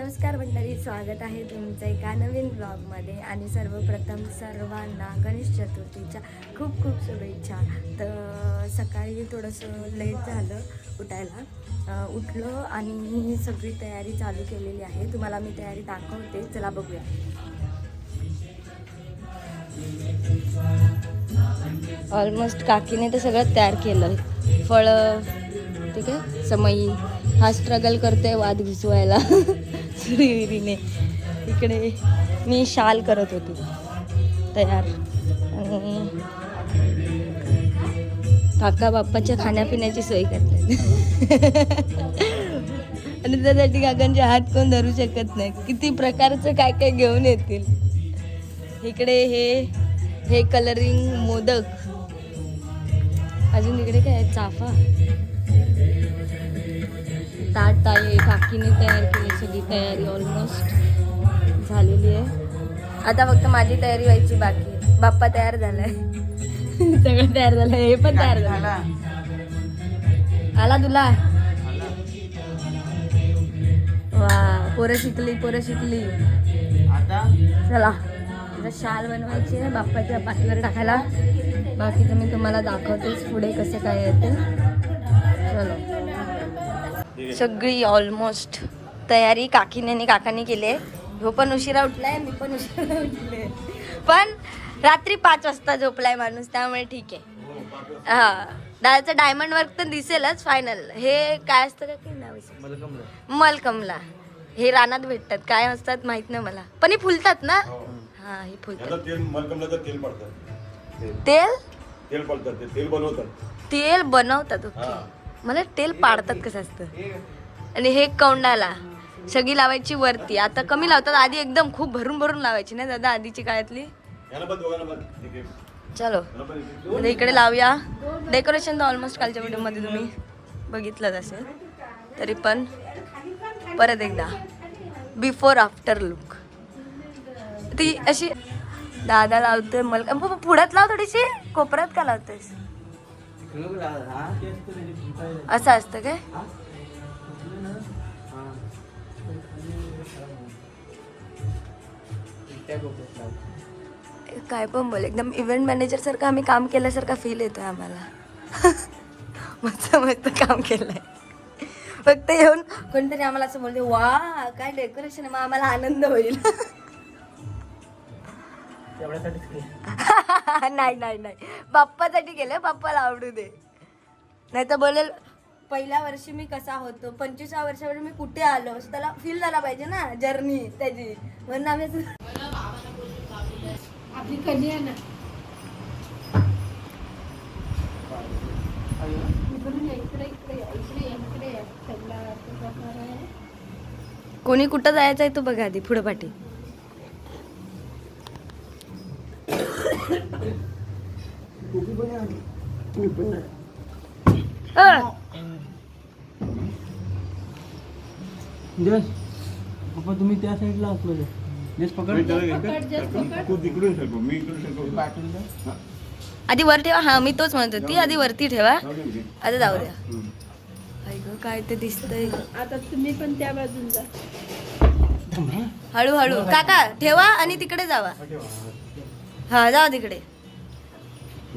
नमस्कार मंडळी स्वागत आहे तुमचं एका नवीन ब्लॉगमध्ये आणि सर्वप्रथम सर्वांना गणेश चतुर्थीच्या खूप खूप शुभेच्छा. तर सकाळी थोडंसं लेट झालं उठायला. उठलो आणि सगळी तयारी चालू केलेली आहे. तुम्हाला मी तयारी दाखवते. चला बघूया. ऑलमोस्ट काकीने तर सगळं तयार केलं. फळं ठीक आहे समयी हा स्ट्रगल करतोय वाद घुसवायला. सुरीने इकडे मी शाल करत होती. तयार. आणि काका बाप्पाच्या खाण्यापिण्याची सोय करतात. आणि त्यासाठी काकांचे हात कोण धरू शकत नाही. किती प्रकारचं काय काय घेऊन येतील. इकडे हे हे कलरिंग मोदक. अजून इकडे काय आहे? चाफा. ताट आहे काकीने तयार केली सगळी तयारी ऑलमोस्ट झालेली आहे. आता फक्त माझी तयारी व्हायची बाकी आहे. बाप्पा तयार झालाय. सगळं तयार झालं हे पण तयार झालं. आला तुला? वा पोरं शिकली पोरं शिकली. चला. आता शाल बनवायची आहे बाप्पाच्या पाठीवर टाकायला. बाकीचं मी तुम्हाला दाखवतेच पुढे कसं काय येते चलो. सगळी ऑलमोस्ट तयारी काकीने आणि काकाने केली आहे. ह्यो पण उशिरा उठलाय मी पण उशिरा उठले. पण रात्री पाच वाजता झोपलाय माणूस त्यामुळे ठीक आहे. हा दादाचं डायमंड वर्क तर दिसेलच फायनल हे काय असतं का काही नाव? मलकमला. हे रानात भेटतात. काय असतात माहीत नाही मला. पण हे फुलतात ना? हा. हे फुलतात. याला तेल मलकमला तेल तेल बनवतात. तेल बनवतात ओके. हा. मला तेल पाडतात कसं असतं? आणि हे कौंडाला सगळी लावायची वरती. आता कमी लावतात आधी एकदम खूप भरून भरून लावायची ना दादा आधीची काळातली? चलो. आता इकडे लावूया. डेकोरेशन तर ऑलमोस्ट कालच्या व्हिडिओमध्ये तुम्ही बघितलंच असेल. तरी पण परत एकदा. बिफोर आफ्टर लुक ती अशी दादा लावतोय मला पुढ्यात लाव थोडीशी. कोपऱ्यात का लावतोयस? असं असतं काय? काय पण बोल एकदम इव्हेंट मॅनेजर सारखं आम्ही काम केल्यासारखा फील येतोय आम्हाला. मस्त मस्त काम केलंय. फक्त येऊन कोणतरी आम्हाला असं बोलते वा काय डेकोरेशन आहे मग आम्हाला आनंद होईल. नाही नाही नाही. बाप्पासाठी केलं बाप्पाला आवडू दे. नाही तर बोलेल पहिल्या वर्षी मी कसा होतो पंचवीसव्या वर्षावर मी कुठे आलो त्याला फील झाला पाहिजे ना जर्नी त्याची. म्हणून आम्ही आपली कन्या ना. कोणी कुठं जायचं आहे तो बघा आधी पुढं पाठी. अ, पप्पा तुम्ही त्या साईडला असलो नेस पकड. मी इकडून पाठवून द्या. आधी वर ठेवा. हा मी तोच म्हणत. होती आधी वरती ठेवा. आता जाऊ द्या. काय ते दिसतंय. आता तुम्ही पण त्या बाजून जा. हळूहळू. काका ठेवा आणि तिकडे जावा. हा जावा तिकडे.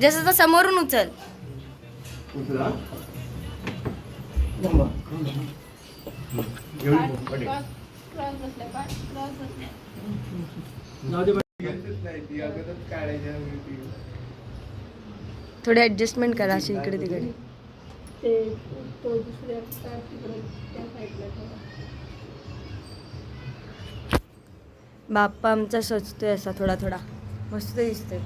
जसं जसं समोरून उचल. थोडे ऍडजस्टमेंट करा अशी इकडे तिकडे. बाप्पा आमचा सजतोय असा थोडा थोडा. मस्त दिसतोय.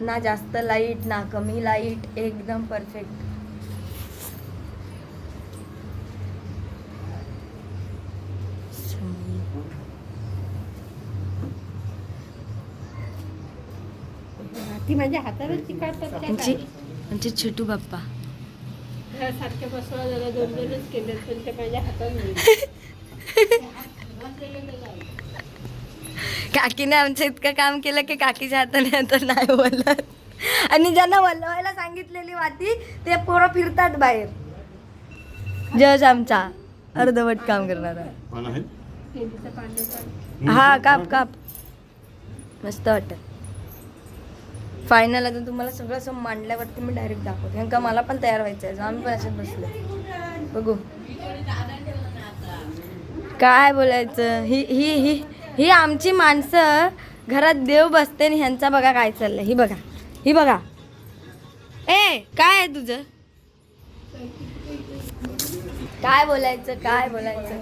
ना जास्त लाइट ना कमी लाइट एकदम परफेक्ट ती माझ्या हातावरच चिकाडतात त्या आमची काय? आमचे छोटू बाप्पा. सारख्या बसवा जरा दोन दोनच केले पण ते माझ्या हातात नाही काकीने आमचं इतकं काम केलं की काकीच्या हाताने आता नाही बोलत. आणि ज्यांना वल्लवायला सांगितलेली वाती ते पोरं फिरतात बाहेर. जज आमचा अर्धवट काम करणारा. हा काप काप. मस्त वाटत. फायनल आता तुम्हाला सगळं असं मांडल्यावरती मी डायरेक्ट दाखवते. कारण का मला पण तयार व्हायचं आहे. आम्ही पण अशात बसलो बघू. काय बोलायचं? ही ही ही. ही आमची माणसं घरात देव बसते आणि ह्यांचा बघा काय चाललंय. ही बघा. ही बघा. ए काय आहे तुझं? काय बोलायचं काय बोलायचं?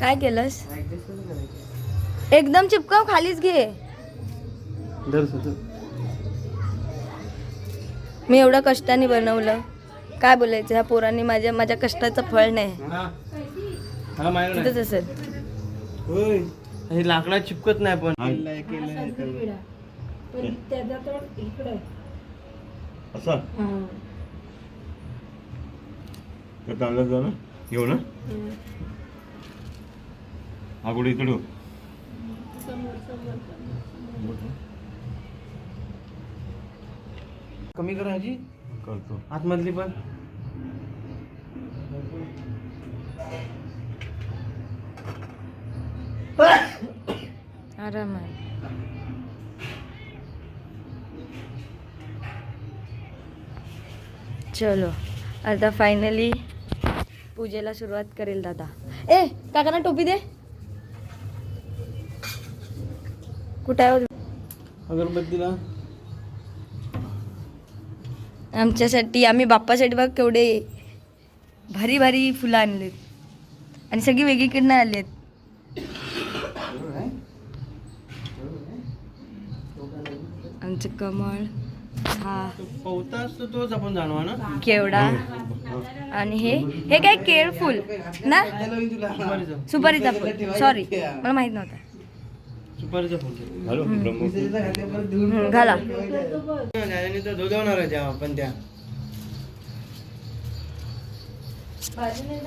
काय केलंस? एकदम चिपकाव खालीच घे. मी एवढं कष्टाने बनवलं. काय बोलायचं ह्या पोरांनी माझ्या माझ्या कष्टाचं फळ नाही. हा तिथंच असेल. हे लाकडा चिपकत नाही पण. संत्री पण त्याचा तो इकडं असं? जा ना? येऊ ना? अगोदर इकडे हो. समोर समोर. कमी करा आजी. करतो. आतमधली पण. आरामात चलो आता फायनली पूजेला सुरुवात करेल दादा. ए काकांना टोपी दे. कुठे आहे? अगरबत्तीला. आमच्यासाठी आम्ही बाप्पासाठी बघ केवढे भारी भारी फुलं आणलेत. आणि सगळी वेगळीकडनं आलेत. आमचं कमळ हा तोच आपण जाणवा ना? केवडा. आणि हे? हे काय केळ फुल ना? सुपारीचा. सुपारीचा फुल. सॉरी मला माहीत नव्हता. सुपारीचा फुल. घाला. आहे त्या पण त्या. माझी बाहेर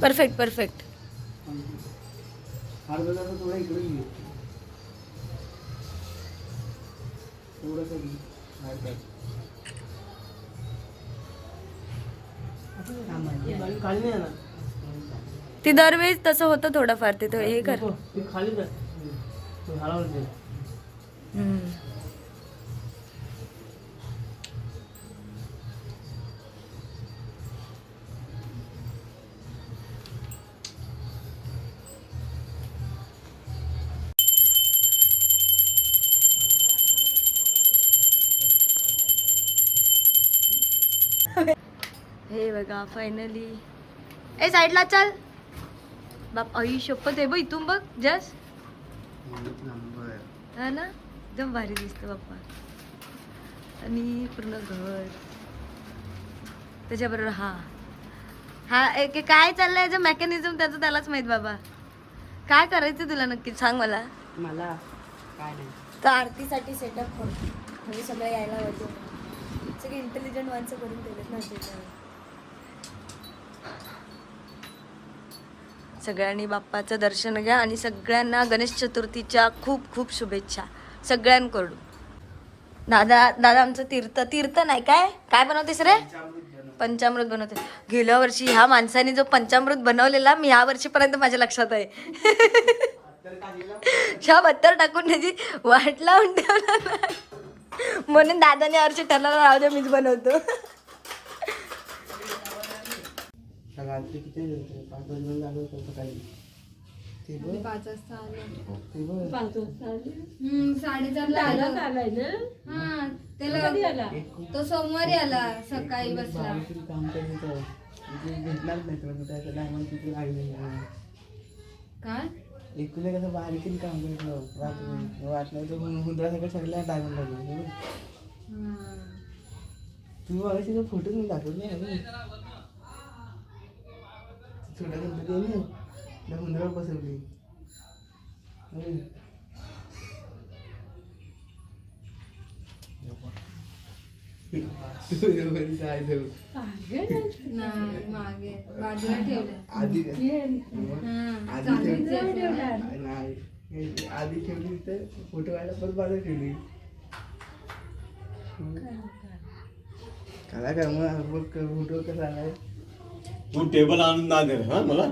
परफेक्ट परफेक्ट थोडा इकडे खाली नाही. ती दरवेळेस तसं होतं थोडंफार ते थोडं हे कर ते. ते हलवलं ते. हम्म. हे बघा फायनली ए साईडला चल. बाप आई शपथ आहे बघ इथून बघ जस. हा ना? एकदम भारी दिसतं बाप्पा. आणि पूर्ण घर. त्याच्याबरोबर हा. हा एक काय चाललंय? जे मेकॅनिझम त्याचं त्यालाच माहीत बाबा. काय करायचं तुला नक्की? सांग मला. मला? काय नाही. तर आरतीसाठी सेटअप करतो म्हणजे सगळं यायला पाहिजे. सगळे इंटेलिजंट माणसं करून ठेवलेत ना त्याच्यावर. सगळ्यांनी बाप्पाचं दर्शन घ्या आणि सगळ्यांना गणेश चतुर्थीच्या खूप खूप शुभेच्छा. सगळ्यांकडून. दादा दादा आमचं तीर्थ तीर्थ नाही काय? काय बनवतेस रे? पंचामृत बनवते. गेल्या वर्षी ह्या माणसाने जो पंचामृत बनवलेला मी ह्या वर्षीपर्यंत माझ्या लक्षात आहे. ह्या बत्तर टाकून त्याची वाट लावून ठेवला म्हणून दादाने वर्षी ठरला राहू दे मीच बनवतो. रात्री किती झाले? पाच वाजून झालं होतं सकाळी. ते बघ. पाच वाजता आलो. ते बघ. पाच वाजता आले. साडेचारला आलाच आलाय ना? हा कधी आला? तो सोमवारी आला सकाळी काम भेटणार नाही तुला त्याचं डायमंड किती लागले काय? एकूण कसं बारीकीने काम रात्री वाटलं तर सगळ्या डायमंड लागले. तुम्ही बघायचे फोटो मी दाखवत नाही गणपती आहे ना त्या मुंद्रावर बसवली. काय मागे बाजूला आधी आधी ठेवली नाही. आधी ठेवली तर फोटो काढला पण बाजू ठेवली. कला काय मग फोटो कसा आलाय? तू टेबल आणून ना दे हा मला?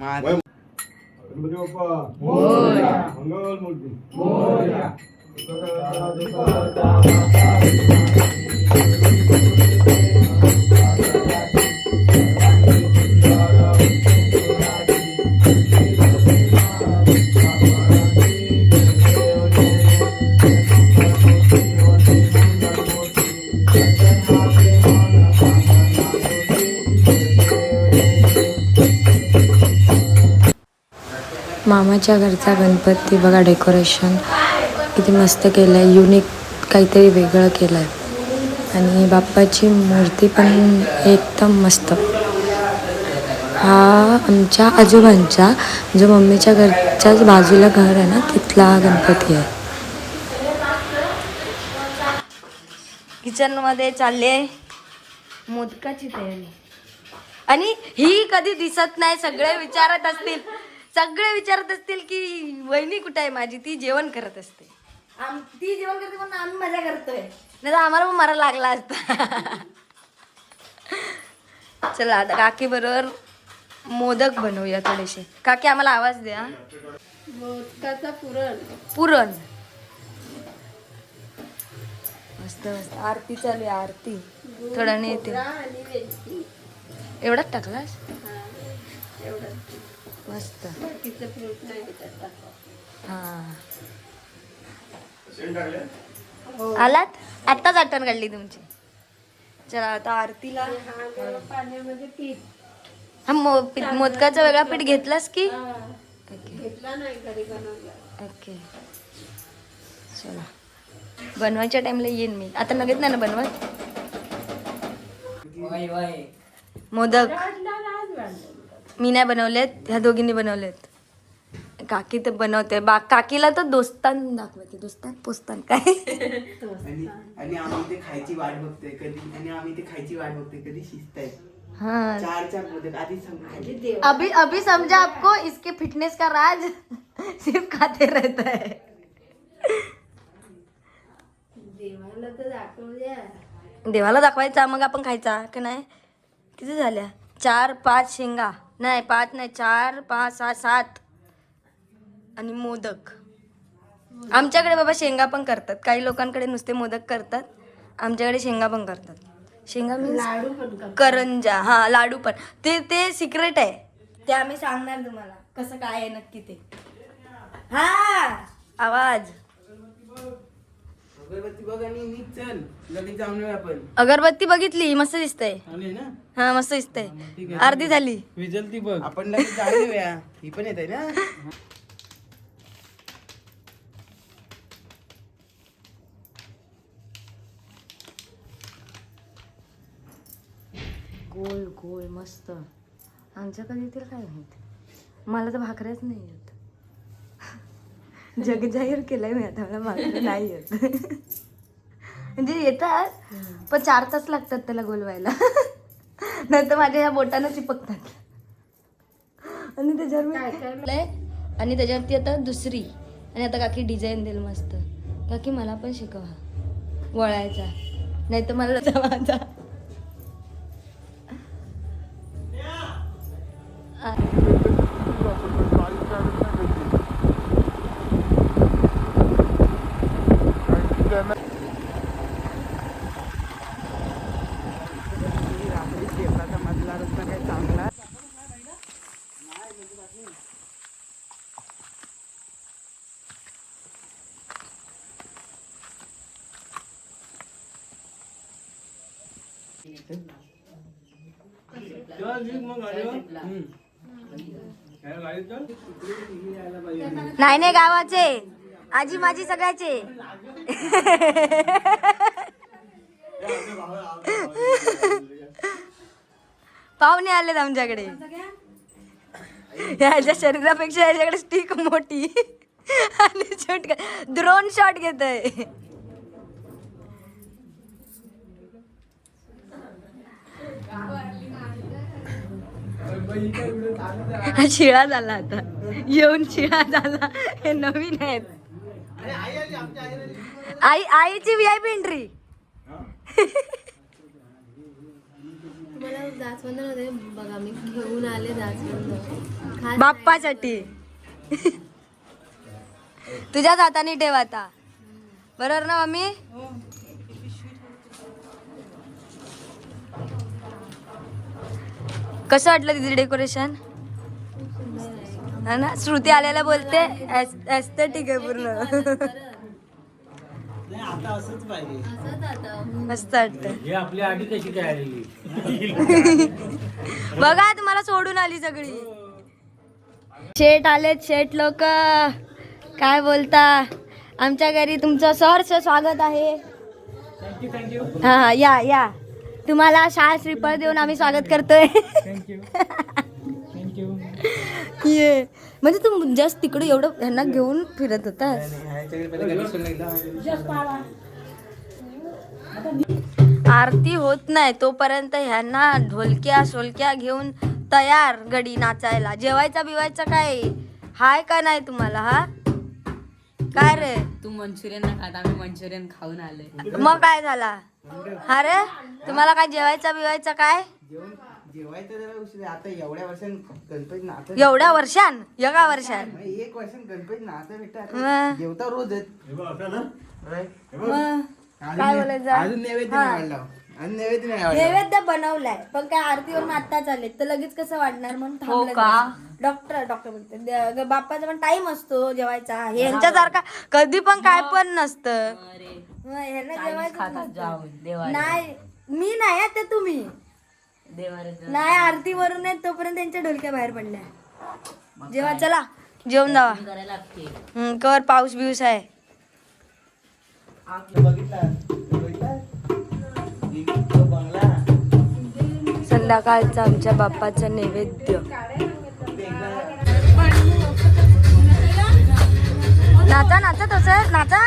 माझ गणपती बाप्पा. मंगल मूर्ती. मामाच्या घरचा गणपती बघा डेकोरेशन किती मस्त केलं आहे युनिक काहीतरी वेगळं केलं आहे आणि बाप्पाची मूर्ती पण एकदम मस्त. हा आमच्या आजोबांच्या जो मम्मीच्या घरच्याच बाजूला घर आहे ना तिथला हा गणपती आहे. किचनमध्ये चालले मोदकाची तयारी. आणि ही कधी दिसत नाही सगळे विचारत असतील. सगळे विचारत असतील की वहिनी कुठे आहे माझी? ती जेवण करत असते. आम ती जेवण करते म्हणून आम्ही मजा करतोय. नाही तर आम्हाला पण मरा लागला असता. चला आता काकी बरोबर मोदक बनवूया थोडेसे. काकी आम्हाला आवाज द्या. मोदकाचा पुरण. पुरण. मस्त मस्त. आरती चालू आहे आरती. थोडा येते एवढाच टाकलास? एवढं मस्त हा. आलात? आत्ताच आठवण काढली तुमची. चला आता आरतीला. हा गरम पाण्यामध्ये पीठ मो मोदकाचं वेगळा पीठ घेतलास की? ओके. घेतला नाही घरी बनवला ओके. चला. बनवायच्या टाइमला येईन मी. आता लगेच नाही ना बनवत? मोदक. मी नाही बनवलेत ह्या दोघींनी बनवलेत. काकी तर बनवते. बा काकीला तर दोस्तान दाखवते. दोस्तान पोस्तान काय? आणि आणि आम्ही ते खायची वाट बघतोय कधी. आणि आम्ही ते खायची वाट बघतोय कधी शिजत आहे हाँ. चार चार मोदक आधीच सांगतो अभी अभी समझा आपको इसके फिटनेस का राज सिर्फ खाते रहता है. देवाला तर देवाला दाखवायचा मग आपण खायचा का नाही? किती झाल्या? चार पाच शेंगा. नाही पाच नाही चार पाच सहा सात. आणि मोदक. आमच्याकडे बाबा शेंगा पण करतात. काही लोकांकडे नुसते मोदक करतात. आमच्याकडे शेंगा पण करतात. शेंगा मीन्स लाडू पण कर करंजा. हा लाडू पण. ते ते सिक्रेट आहे. ते आम्ही सांगणार तुम्हाला. कसं काय आहे नक्की ते. हा आवाज. अगरबत्ती बघ आणि नीट चल. लगेच जाऊन येऊ आपण. अगरबत्ती बघितली मस्त दिसतंय. आले ना? हा मस्त दिसतंय. अर्धी झाली. विजल ती बघ. आपण लगेच जाऊन येऊया ही पण येत आहे ना? गोल गोल मस्त. आमच्याकडे येतील काय माहीत? मला तर भाकऱ्याच नाही येत. जग जाहीर केलंय मी आता मला भाकऱ्या नाही येत. म्हणजे येतात पण चार तास लागतात त्याला गोलवायला नाही तर माझ्या ह्या बोटानं चिपकतात. आणि त्याच्यावर मी लय आणि त्याच्यावरती आता दुसरी. आणि आता काकी डिझाईन देईल मस्त. काकी मला पण शिकवा. वळायचा. नाही तर मला माझा रात्री शेताचा मधला रस्ता चांगला नाही नाही गावाचे. आजी माझी सगळ्याचे. पाहुणे आलेत आमच्याकडे. याच्या शरीरापेक्षा याच्याकडे स्टिक मोठी. आणि शॉट ड्रोन शॉट घेतोय. हा शिळा झाला आता. येऊन शिळा झाला. हे नवीन आहेत. आई आईची व्ही आय पी एंट्री तुम्हाला जास्वंद होते बघा मी घेऊन आले जास्वंद खास बाप्पासाठी. तुझ्याच हाताने ठेव आता. बरोबर ना मम्मी? कसं वाटलं तिथे डेकोरेशन हा ना? श्रुती आल्याला बोलते ठीक आहे पूर्ण. असंच आता मस्त वाटतं हे आपली आधी कशी काय आलेली? बघा तुम्हाला सोडून आली सगळी. शेट आलेत शेट लोक. काय बोलता? आमच्या घरी तुमचं सहर्ष स्वागत आहे. हा हा या या. तुम्हाला शाळा श्रीफळ देऊन आम्ही स्वागत करतोय. ये. म्हणजे तू जस्ट तिकडे एवढं ह्यांना घेऊन फिरत होतास. आरती होत नाही तोपर्यंत ह्यांना ढोलक्या सोलक्या घेऊन तयार गडी नाचायला. जेवायचा बिवायचा काय? हाय का नाही तुम्हाला हा? काय रे? तू मंचुरियन ना खात आम्ही मंचुरियन खाऊन आलोय. मग काय झाला? हा रे तुम्हाला काय जेवायचा बिवायचा काय? जेवण जेवायचं जरा उशीर आहे. आता एवढ्या गणपती वर्षान? एका वर्षान? एक वर्षान गणपती नाचत भेटत मग. जेवता रोजच हे काय ने- बोलायचं? अजून नैवेद्य नैवेद्य बनवलाय. पण काय आरतीवरून आत्ताच आले. तर लगेच कसं वाढणार म्हणून थांबलं का? जरा. डॉक्टर डॉक्टर बोलते बाप्पाचा पण टाइम असतो जेवायचा. हे यांच्यासारखा कधी पण काय पण नसतं. ह्यांना जेवायचं नाही मी नाही आता तुम्ही. नाही आरती वरून आहेत तोपर्यंत त्यांच्या ढोलक्या बाहेर पडल्या. जेव्हा चला जेवण जावा. करायला लागते. हम्म, कर पाऊस बिऊस आहे. संध्याकाळचं आमच्या बाप्पाचं नैवेद्य. नाचा नाचा तसं नाचा.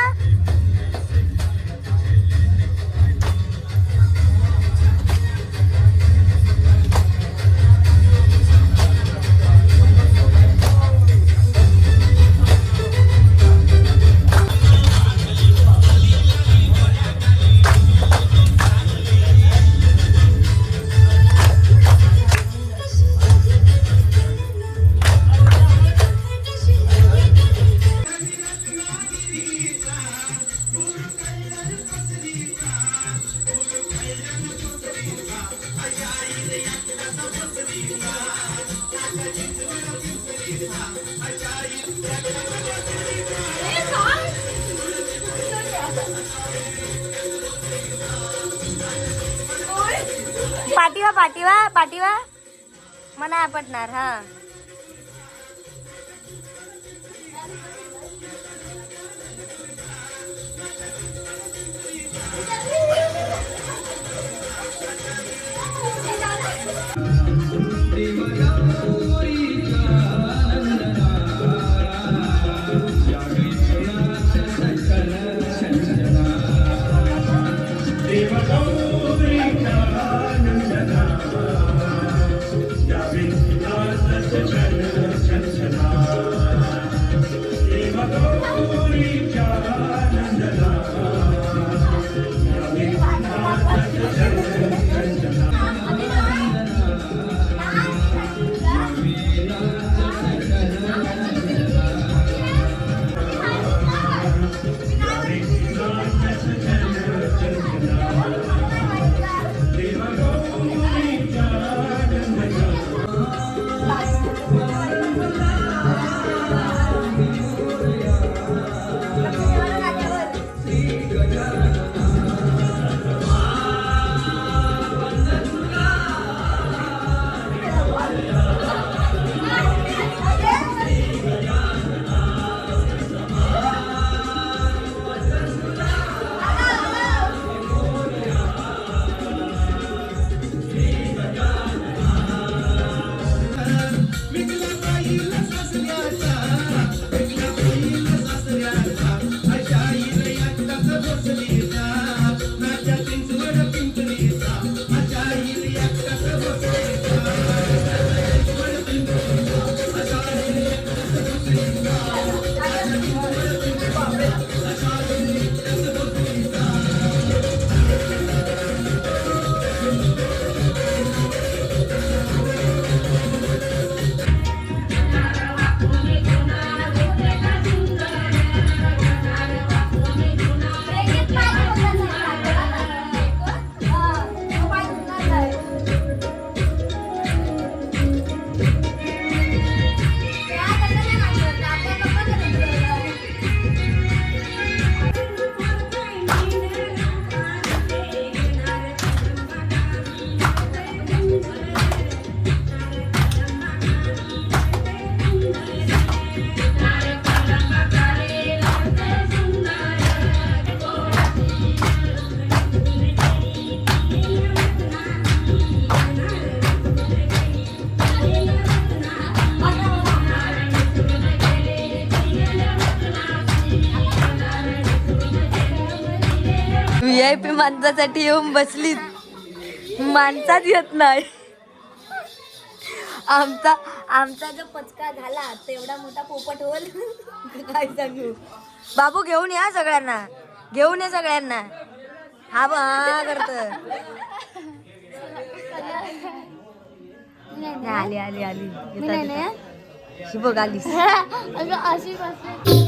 पाठीवा पाठीवा पाठीवा. मना पटणार हा. आय पी माणसासाठी येऊन बसली. माणसात येत नाही. आमचा आमचा जो पचका झाला तेवढा मोठा पोपट होल काय सांगू बाबू घेऊन या सगळ्यांना. घेऊन या सगळ्यांना. हा बा करत आली आली आली. येतात, येतात. ही बघ आलीस. अशी बसली.